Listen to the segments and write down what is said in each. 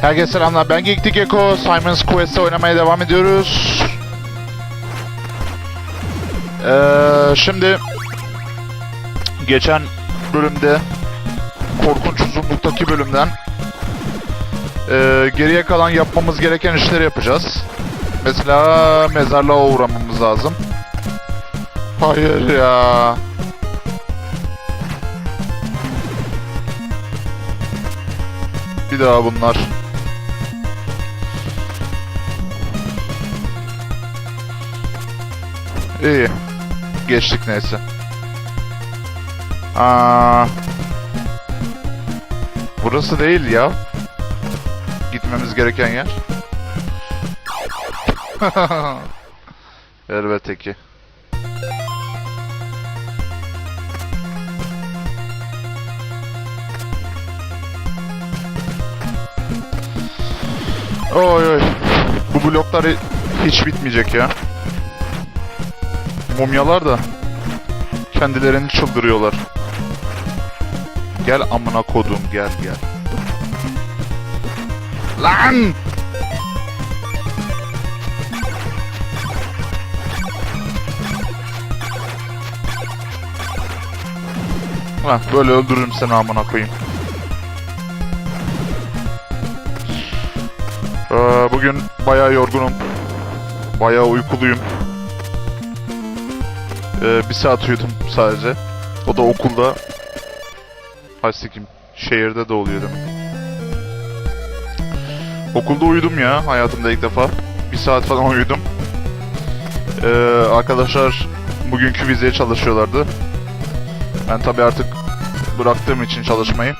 Herkese selamlar. Ben Geektik Eko. Simon's Quest'te oynamaya devam ediyoruz. Ee, şimdi geçen bölümde korkunç uzunluktaki bölümden ee, geriye kalan yapmamız gereken işleri yapacağız. Mesela mezarlığa uğramamız lazım. Hayır ya. Bir daha bunlar. İyi. Geçtik neyse. Aa, burası değil ya. Gitmemiz gereken yer. Elbette ki. Oy oy. Bu bloklar hiç bitmeyecek ya. Mumyalar da kendilerini çıldırıyorlar. Gel amına kodum gel gel. Lan! Heh, böyle öldürürüm seni amına koyayım. Ee, bugün bayağı yorgunum. Bayağı uykuluyum. Ee, bir saat uyudum sadece. O da okulda. Hay sikim. Şehirde de oluyor demek. Okulda uyudum ya hayatımda ilk defa. Bir saat falan uyudum. Ee, arkadaşlar bugünkü vizeye çalışıyorlardı. Ben tabii artık bıraktığım için çalışmayı.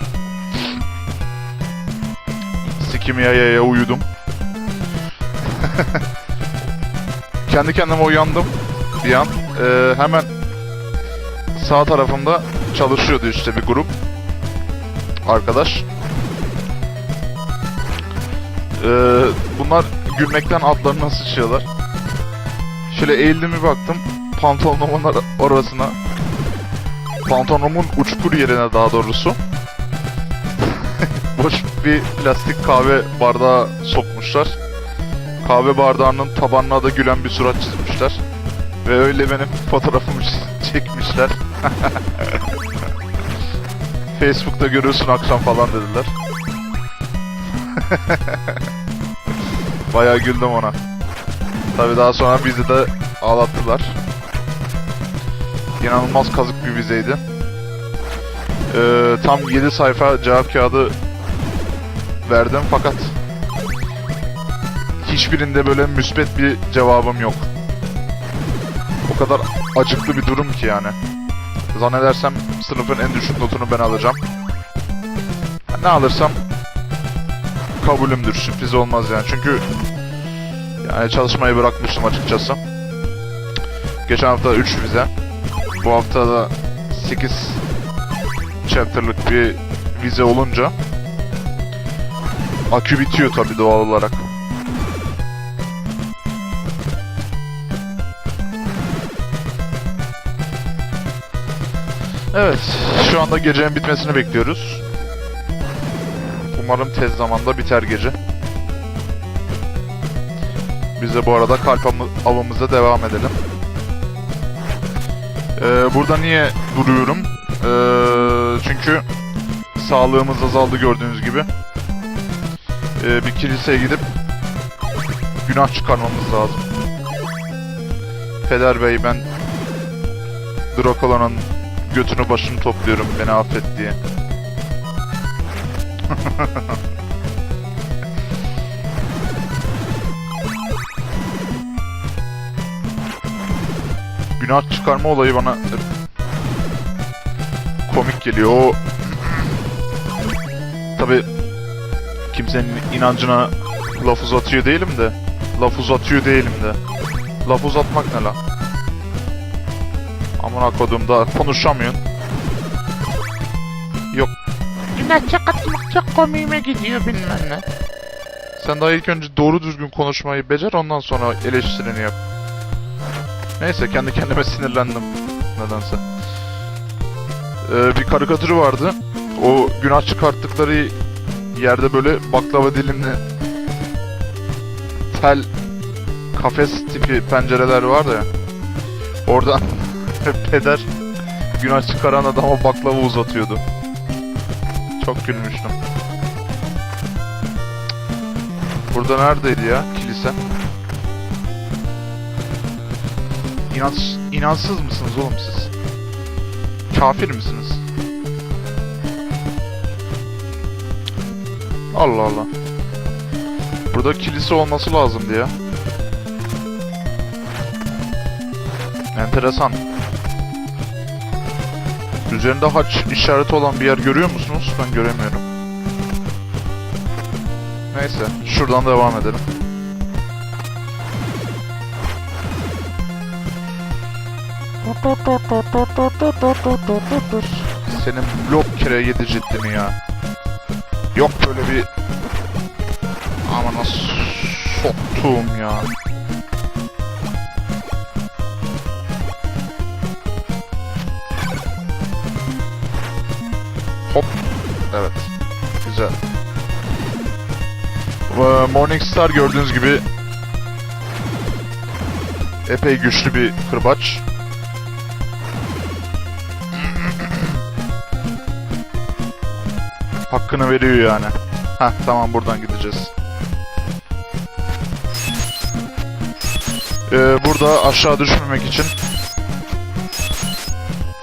Sikim ya ya ya uyudum. Kendi kendime uyandım bir an. Ee, hemen sağ tarafımda çalışıyordu işte bir grup arkadaş. Ee, bunlar gülmekten altlarına sıçıyorlar. Şöyle eğildim bir baktım pantolonumun ar- arasına pantolonumun uçkur yerine daha doğrusu boş bir plastik kahve bardağı sokmuşlar. Kahve bardağının tabanına da gülen bir surat çizmişler. Ve öyle benim fotoğrafımı çekmişler. Facebook'ta görürsün akşam falan dediler. Bayağı güldüm ona. Tabi daha sonra bizi de ağlattılar. İnanılmaz kazık bir vizeydi. Ee, tam 7 sayfa cevap kağıdı verdim fakat hiçbirinde böyle müspet bir cevabım yok. O kadar acıklı bir durum ki yani. Zannedersem sınıfın en düşük notunu ben alacağım. Ne alırsam kabulümdür. Sürpriz olmaz yani. Çünkü yani çalışmayı bırakmıştım açıkçası. Geçen hafta 3 vize. Bu hafta da 8 chapter'lık bir vize olunca akü bitiyor tabii doğal olarak. Evet, şu anda gecenin bitmesini bekliyoruz. Umarım tez zamanda biter gece. Biz de bu arada kalp avı- avımıza devam edelim. Ee, burada niye duruyorum? Ee, çünkü sağlığımız azaldı gördüğünüz gibi. Ee, bir kiliseye gidip günah çıkarmamız lazım. Peder Bey ben Drakula'nın götünü başını topluyorum beni affet diye. Günah çıkarma olayı bana komik geliyor. Tabi kimsenin inancına laf uzatıyor değilim de laf uzatıyor değilim de laf uzatmak ne la? Amına kodumda konuşamıyorsun. Yok. İlaça katmak çok komiğime gidiyor bilmem ne. Sen daha ilk önce doğru düzgün konuşmayı becer ondan sonra eleştirini yap. Neyse kendi kendime sinirlendim. Nedense. Ee, bir karikatürü vardı. O günah çıkarttıkları yerde böyle baklava dilimli tel kafes tipi pencereler var ya. Oradan peder günah çıkaran adama baklava uzatıyordu. Çok gülmüştüm. Burada neredeydi ya kilise? İnans inansız mısınız oğlum siz? Kafir misiniz? Allah Allah. Burada kilise olması lazımdı ya. Enteresan. Üzerinde haç işareti olan bir yer görüyor musunuz? Ben göremiyorum. Neyse, şuradan devam edelim. Senin blok kere yedi ciddi mi ya? Yok böyle bir... Ama nasıl soktuğum ya. Hop. Evet. Güzel. Ee, Morningstar gördüğünüz gibi epey güçlü bir kırbaç. Hakkını veriyor yani. Heh tamam buradan gideceğiz. Ee, burada aşağı düşmemek için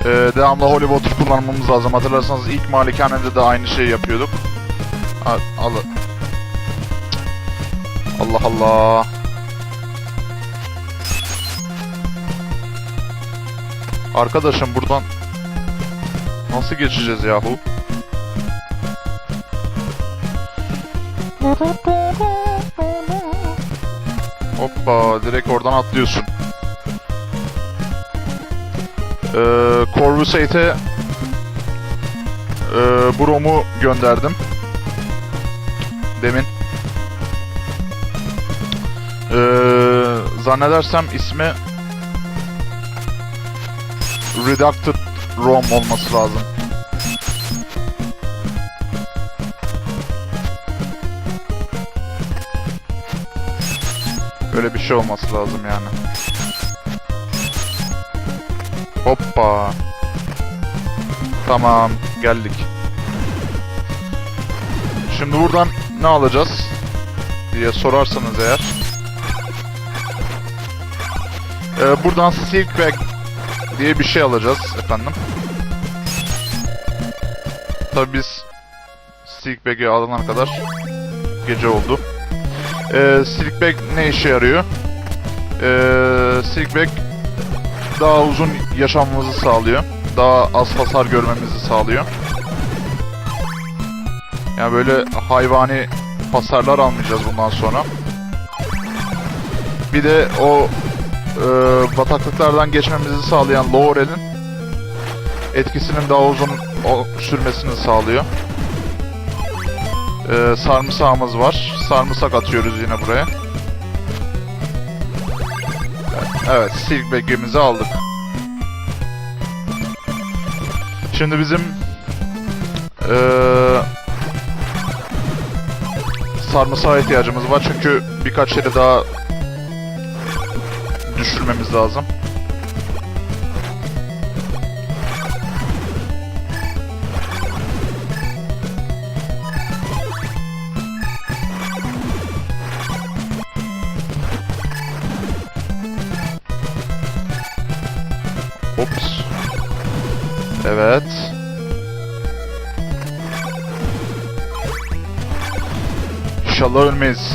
ee, devamlı Water kullanmamız lazım. Hatırlarsanız ilk malikanede de aynı şeyi yapıyorduk. Ha, al. Allah Allah. Arkadaşım buradan nasıl geçeceğiz yahu? Hoppa direkt oradan atlıyorsun. Ee, Corvusate'e e, Brom'u gönderdim. Demin. Ee, zannedersem ismi Redacted ROM olması lazım. Böyle bir şey olması lazım yani. Hoppa. Tamam, geldik. Şimdi buradan ne alacağız diye sorarsanız eğer. Ee, buradan Silk Bag diye bir şey alacağız efendim. Tabi biz Silk Bag'i alana kadar gece oldu. Ee, Silk Bag ne işe yarıyor? Ee, Silk Bag daha uzun yaşamamızı sağlıyor. Daha az hasar görmemizi sağlıyor. Yani böyle hayvani hasarlar almayacağız bundan sonra. Bir de o e, bataklıklardan geçmemizi sağlayan Laurel'in etkisinin daha uzun sürmesini sağlıyor. E, sarımsağımız var. Sarımsak atıyoruz yine buraya. Evet, silk bag'imizi aldık. Şimdi bizim eee sarımsağa ihtiyacımız var çünkü birkaç yeri daha düşürmemiz lazım. Ops. Evet. İnşallah ölmeyiz.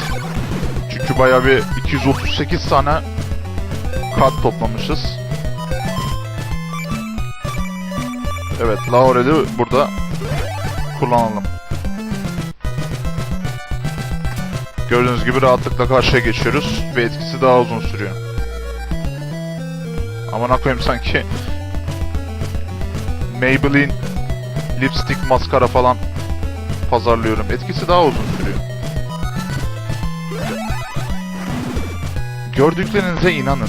Çünkü bayağı bir 238 tane kart toplamışız. Evet, Laurel'i burada kullanalım. Gördüğünüz gibi rahatlıkla karşıya geçiyoruz ve etkisi daha uzun sürüyor. Aman koyayım sanki Maybelline lipstick maskara falan pazarlıyorum. Etkisi daha uzun sürüyor. Gördüklerinize inanın.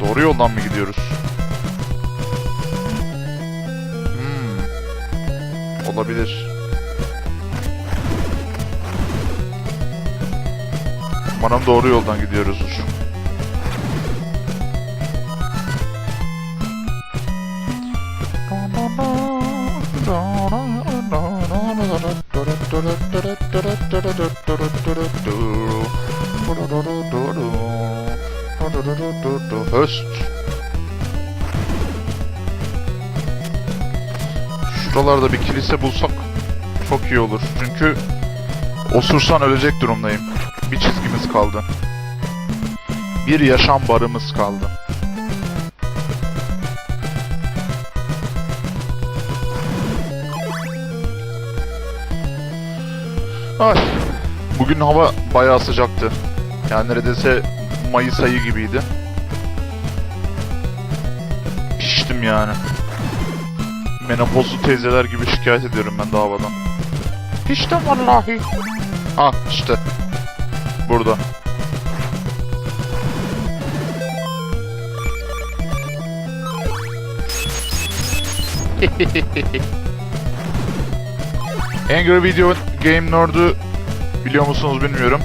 Doğru yoldan mı gidiyoruz? Hmm. Olabilir. Umarım doğru yoldan gidiyoruzdur. Höst. Şuralarda bir kilise bulsak çok iyi olur. Çünkü osursan ölecek durumdayım. Bir çizgimiz kaldı. Bir yaşam barımız kaldı. Ay. Bugün hava bayağı sıcaktı. Yani neredeyse Mayıs ayı gibiydi. Piştim yani. Menopozlu teyzeler gibi şikayet ediyorum ben de havadan. Piştim vallahi. Ha işte. Burada. Angry Video Game Nerd'ü biliyor musunuz bilmiyorum.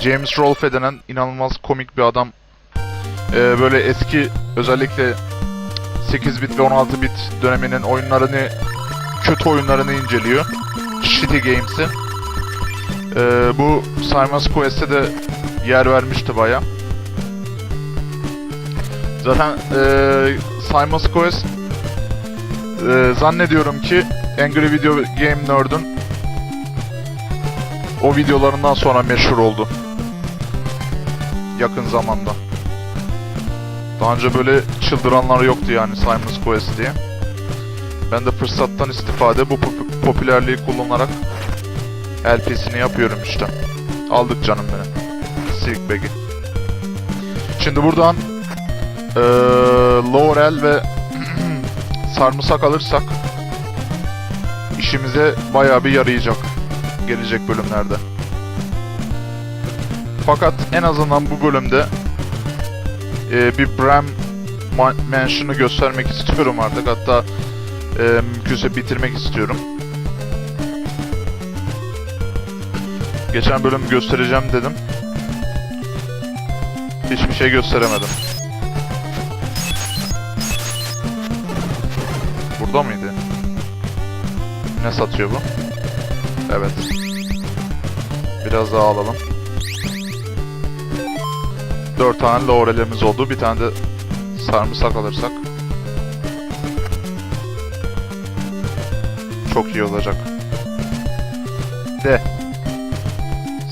James Rolfe denen inanılmaz komik bir adam. Ee, böyle eski özellikle 8 bit ve 16 bit döneminin oyunlarını kötü oyunlarını inceliyor. Shitty Games'i. Ee, bu Simon's Quest'e de yer vermişti baya. Zaten ee, Simon's Quest ee, zannediyorum ki Angry Video Game Nerd'ün o videolarından sonra meşhur oldu. Yakın zamanda. Daha önce böyle çıldıranlar yoktu yani Simon's Quest diye. Ben de fırsattan istifade bu pop- popülerliği kullanarak LP'sini yapıyorum işte. Aldık canım benim. Silk Bag'i. Şimdi buradan eee Laurel ve sarımsak alırsak işimize bayağı bir yarayacak gelecek bölümlerde. Fakat en azından bu bölümde eee, bir Bram Ma- Mansion'ı göstermek istiyorum artık. Hatta eee mümkünse bitirmek istiyorum. Geçen bölüm göstereceğim dedim. Hiçbir şey gösteremedim. Ne satıyor bu? Evet. Biraz daha alalım. Dört tane laurelimiz oldu. Bir tane de sarımsak alırsak. Çok iyi olacak. De.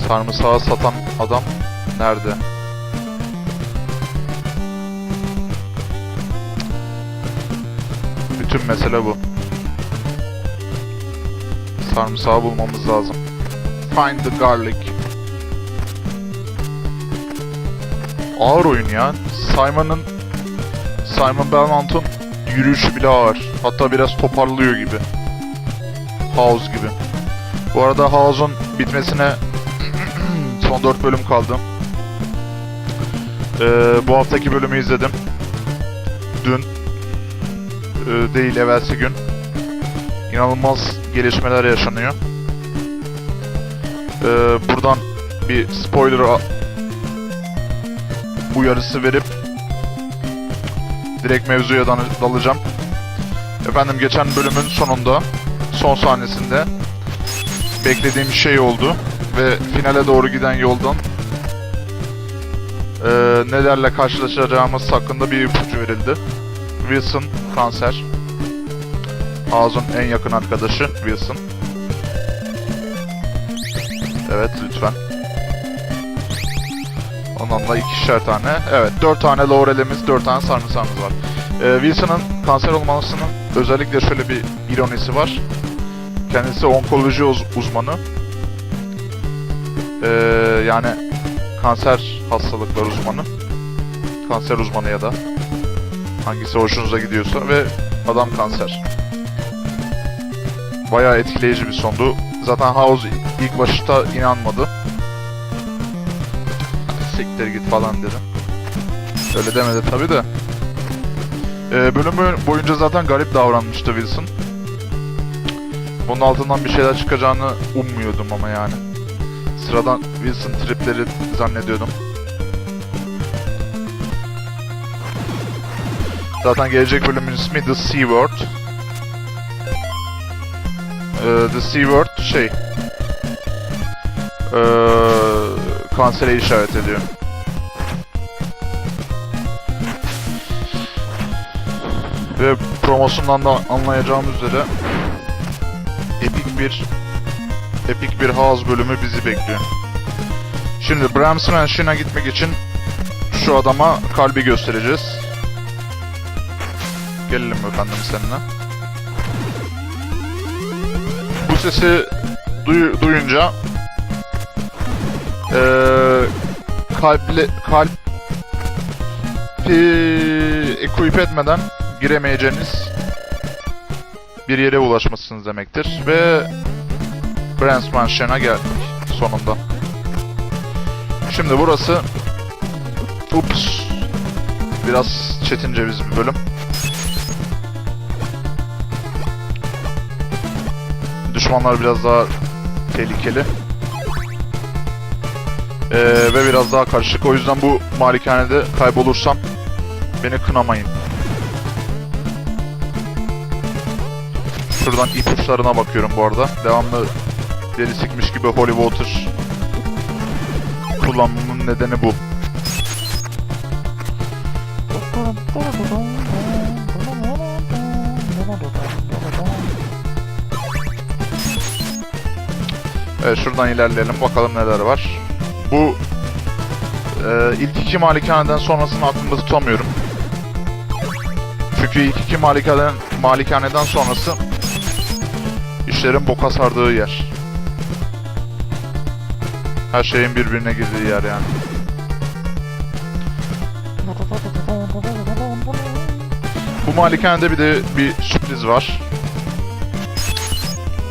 Sarımsağı satan adam nerede? Bütün mesele bu. Sarımsağı bulmamız lazım. Find the garlic. Ağır oyun ya. Simon'ın Simon Belmont'un yürüyüşü bile ağır. Hatta biraz toparlıyor gibi. House gibi. Bu arada House'un bitmesine son 4 bölüm kaldı. Ee, bu haftaki bölümü izledim. Dün ee, değil evvelsi gün. İnanılmaz gelişmeler yaşanıyor. Ee, buradan bir spoiler uyarısı verip direkt mevzuya dalacağım. Efendim geçen bölümün sonunda, son sahnesinde beklediğim şey oldu ve finale doğru giden yoldan eee, nelerle karşılaşacağımız hakkında bir ipucu verildi. Wilson kanser. Ağzın en yakın arkadaşı Wilson. Evet lütfen. Ondan da ikişer tane. Evet dört tane laurelimiz, dört tane sarımsağımız var. Ee, Wilson'ın kanser olmasının özellikle şöyle bir ironisi var. Kendisi onkoloji uz- uzmanı. Ee, yani kanser hastalıklar uzmanı. Kanser uzmanı ya da hangisi hoşunuza gidiyorsa ve adam kanser. Bayağı etkileyici bir sondu. Zaten House ilk başta inanmadı. Siktir git falan dedi. Öyle demedi tabi de. Ee, bölüm boy- boyunca zaten garip davranmıştı Wilson. Bunun altından bir şeyler çıkacağını ummuyordum ama yani. Sıradan Wilson tripleri zannediyordum. Zaten gelecek bölümün ismi The C Word. Ee, The C Word şey... Ee, kansere işaret ediyor. Ve promosundan da anlayacağımız üzere epik bir epik bir House bölümü bizi bekliyor. Şimdi Brahms Mansion'a gitmek için şu adama kalbi göstereceğiz. Gelelim efendim seninle. Sesi duy- duyunca eee kalple kalp equip etmeden giremeyeceğiniz bir yere ulaşmışsınız demektir. Ve Brands Mansion'a geldik sonunda. Şimdi burası Ups Biraz çetin ceviz bir bölüm. Düşmanlar biraz daha tehlikeli. Ee, ve biraz daha karışık. O yüzden bu malikanede kaybolursam beni kınamayın. Şuradan ipuçlarına bakıyorum bu arada. Devamlı deli sikmiş gibi Holy Water kullanmamın nedeni bu. Evet şuradan ilerleyelim bakalım neler var. Bu e, ilk iki malikaneden sonrasını aklımda tutamıyorum. Çünkü ilk iki malikaneden, malikaneden sonrası işlerin boka sardığı yer. Her şeyin birbirine girdiği yer yani. Bu malikanede bir de bir sürpriz var.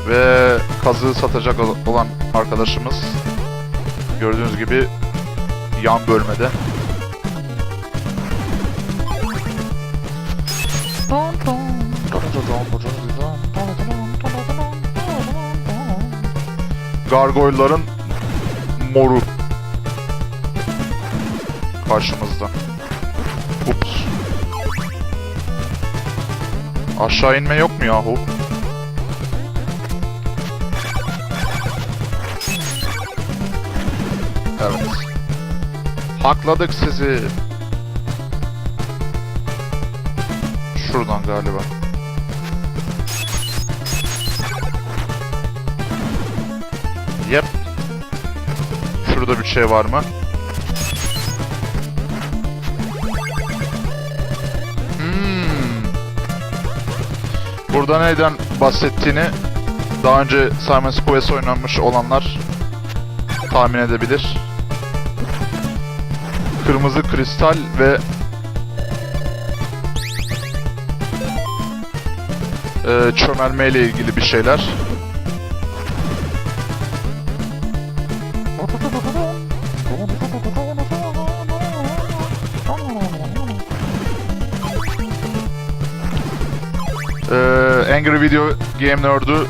Ve kazığı satacak ol- olan arkadaşımız gördüğünüz gibi yan bölmede. Gargoyle'ların moru karşımızda. Ups. Aşağı inme yok mu yahu? Evet. Hakladık sizi. Şuradan galiba. Yep. Şurada bir şey var mı? Hmm. Burada neyden bahsettiğini daha önce Simon's Quest oynamış olanlar tahmin edebilir. Kırmızı kristal ve e, çömelme ile ilgili bir şeyler. Ee, Angry Video Game Nerd'ü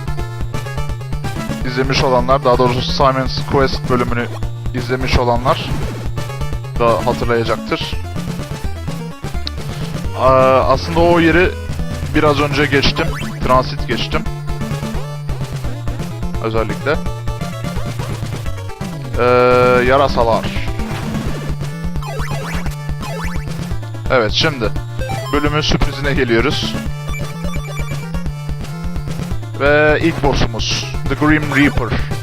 izlemiş olanlar, daha doğrusu Simon's Quest bölümünü izlemiş olanlar da hatırlayacaktır. Aa, aslında o yeri biraz önce geçtim. Transit geçtim. Özellikle. Ee, yarasalar. Evet şimdi bölümün sürprizine geliyoruz. Ve ilk boss'umuz The Grim Reaper.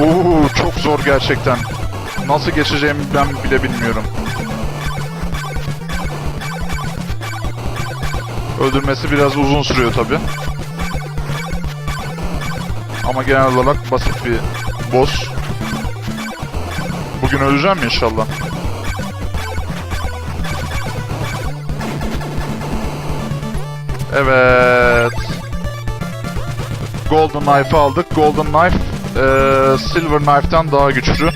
Oo çok zor gerçekten. Nasıl geçeceğimi ben bile bilmiyorum. Öldürmesi biraz uzun sürüyor tabi. Ama genel olarak basit bir boss. Bugün öleceğim inşallah? Evet. Golden Knife aldık. Golden Knife eee, Silver Knife'tan daha güçlü.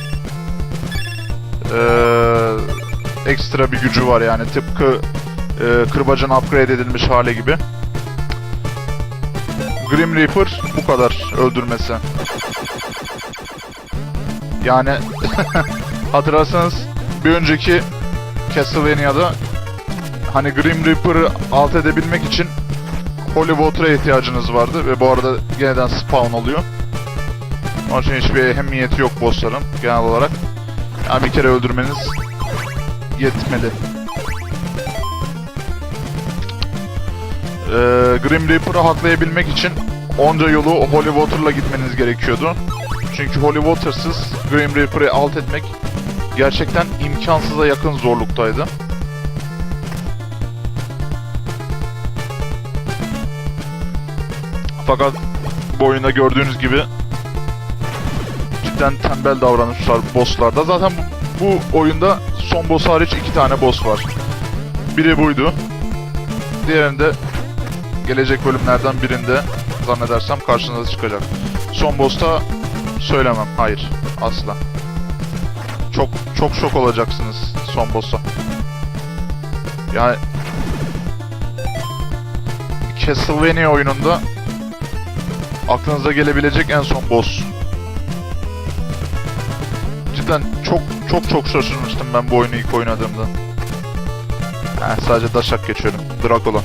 Eee ekstra bir gücü var yani tıpkı e, kırbacın upgrade edilmiş hali gibi. Grim Reaper bu kadar öldürmesi. Yani hatırlarsanız bir önceki Castlevania'da hani Grim Reaper'ı alt edebilmek için Holy Water'a ihtiyacınız vardı ve bu arada yeniden spawn oluyor. Onun için hiçbir ehemmiyeti yok bossların genel olarak. Yani bir kere öldürmeniz yetmeli. Ee, Grim Reaper'ı haklayabilmek için onca yolu Holy Water'la gitmeniz gerekiyordu. Çünkü Holy Water'sız Grim Reaper'ı alt etmek gerçekten imkansıza yakın zorluktaydı. Fakat bu oyunda gördüğünüz gibi cidden tembel davranışlar bosslarda. Zaten bu, bu oyunda son boss hariç iki tane boss var. Biri buydu. Diğerinde gelecek bölümlerden birinde zannedersem karşınıza çıkacak. Son boss'ta söylemem. Hayır. Asla. Çok çok şok olacaksınız son boss'a. Yani Castlevania oyununda aklınıza gelebilecek en son boss. Cidden çok çok çok şaşırmıştım ben bu oyunu ilk oynadığımda. Heh, sadece daşak geçiyorum. Dracula.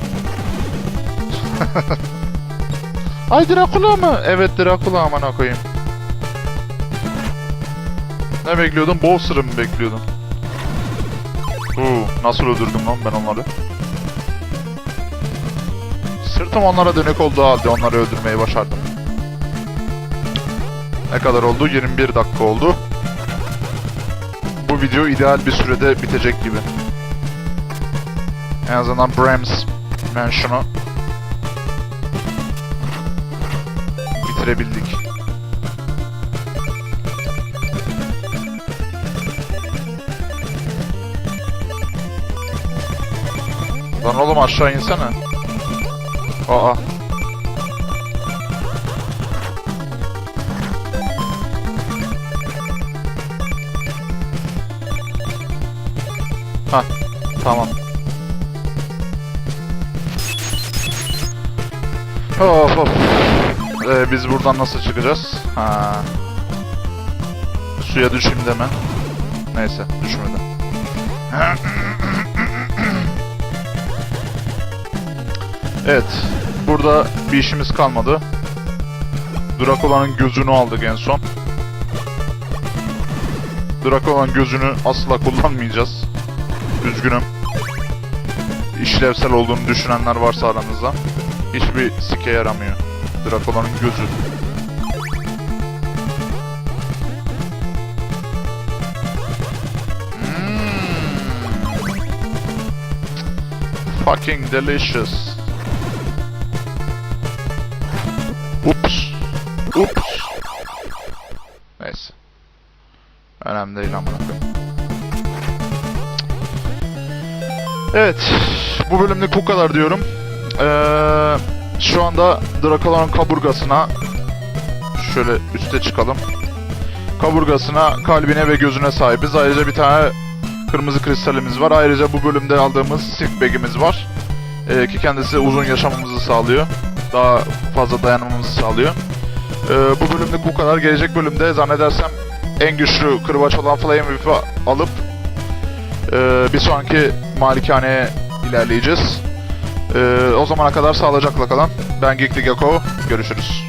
Ay Dracula mı? Evet Dracula amına koyayım. Ne bekliyordum? Bowser'ı mı bekliyordum? Huu, nasıl öldürdüm lan ben onları? Sırtım onlara dönük olduğu halde onları öldürmeyi başardım. Ne kadar oldu? 21 dakika oldu. Bu video ideal bir sürede bitecek gibi. En azından Brahms Mansion'u bitirebildik. Lan oğlum aşağı insene. Aa. Tamam. Of of. Ee, biz buradan nasıl çıkacağız? Ha. Suya düşeyim deme. Neyse, düşmedi. Evet, burada bir işimiz kalmadı. Drakula'nın gözünü aldık en son. Drakula'nın gözünü asla kullanmayacağız. Üzgünüm. İşlevsel olduğunu düşünenler varsa aranızda. Hiçbir sike yaramıyor. Drakula'nın gözü. Mm. Fucking delicious. Ups. Ups. Neyse. Önemli değil amına. Evet. Bu bölümlük bu kadar diyorum. Ee, şu anda Drakula'nın kaburgasına şöyle üste çıkalım. Kaburgasına, kalbine ve gözüne sahibiz. Ayrıca bir tane kırmızı kristalimiz var. Ayrıca bu bölümde aldığımız silk bag'imiz var. Ee, ki kendisi uzun yaşamamızı sağlıyor. Daha fazla dayanmamızı sağlıyor. Ee, bu bölümlük bu kadar. Gelecek bölümde zannedersem en güçlü kırbaç olan Flame Whip'i alıp ee, bir sonraki malikaneye ilerleyeceğiz. Ee, o zamana kadar sağlıcakla kalın. Ben Geekli Gecko. Görüşürüz.